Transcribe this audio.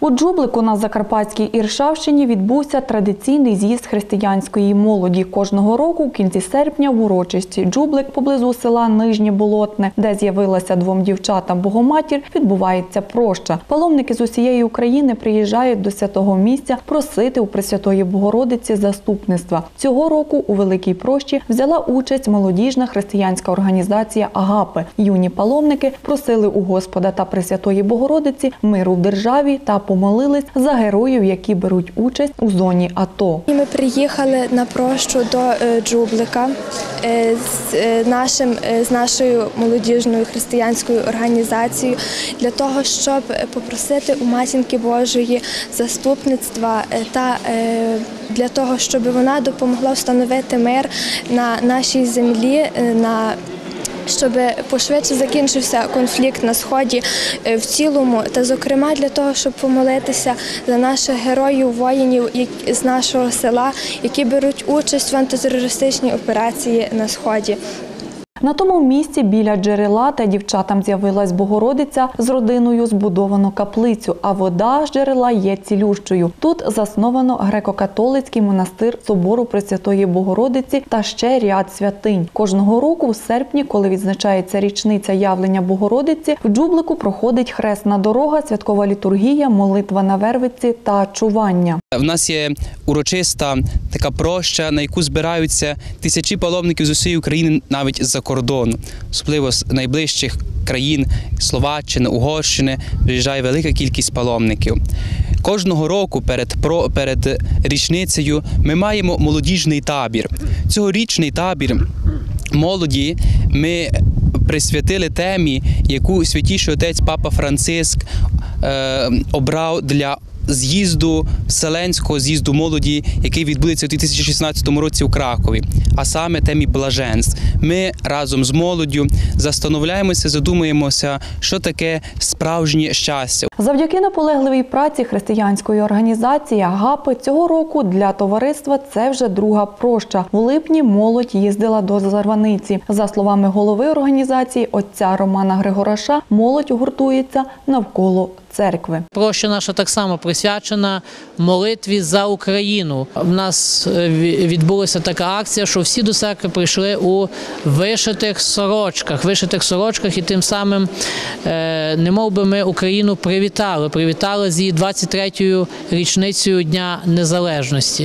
У Джублику на Закарпатській Іршавщині відбувся традиційний з'їзд християнської молоді. Кожного року у кінці серпня в урочисті Джублик поблизу села Нижнє Болотне, де з'явилася двом дівчатам Богоматір, відбувається проща. Паломники з усієї України приїжджають до святого місця просити у Пресвятої Богородиці заступництва. Цього року у Великій прощі взяла участь молодіжна християнська організація Агапи. Юні паломники просили у Господа та Пресвятої Богородиці миру в державі та помолились за героїв, які беруть участь у зоні АТО. Ми приїхали на прощу до е, Джублика е, з е, нашим з нашою молодіжною християнською організацією для того, щоб попросити у матінки Божої заступництва та для того, щоб вона допомогла встановити мир на нашій землі. на щоб пошвидше закінчився конфлікт на сході е, в цілому, та зокрема для того, щоб помолитися за наших героїв, воїнів з нашого села, які беруть участь в антитерористичній операції на сході. На тому місці біля джерела та дівчатам з'явилась Богородиця з родиною збудовано каплицю, а вода з джерела є цілющою. Тут засновано греко-католицький монастир собору Пресвятої Богородиці та ще ряд святинь. Кожного року, у серпні, коли відзначається річниця явлення Богородиці, в Джублику проходить хресна дорога, святкова літургія, молитва на вервиці та чування. В нас є урочиста така проща, на яку збираються тисячі паломників з усієї України, навіть з-за кордону, особливо з найближчих країн Словаччини, Угорщини, приїжджає велика кількість паломників. Кожного року перед, про, перед річницею ми маємо молодіжний табір. Цьогорічний табір молоді ми присвятили темі, яку святіший отець Папа Франциск е, обрав для з'їзду Вселенського з'їзду молоді, який відбудеться у 2016 році у Кракові, а саме темі блаженств. Ми разом з молоддю застановляємося, задумуємося, що таке справжнє щастя. Завдяки наполегливій праці християнської організації Агапи цього року для товариства це вже друга проща. У липні молодь їздила до Зарваниці. За словами голови організації отця Романа Григораша, молодь гуртується навколо церкви. Проща наша так само присвячена молитві за Україну. У нас е, відбулася така акція, що всі до церкви прийшли у вишитих сорочках, вишитих сорочках, і тим самим, не немов би ми Україну привітали, привітали з її 23-ю річницею Дня Незалежності.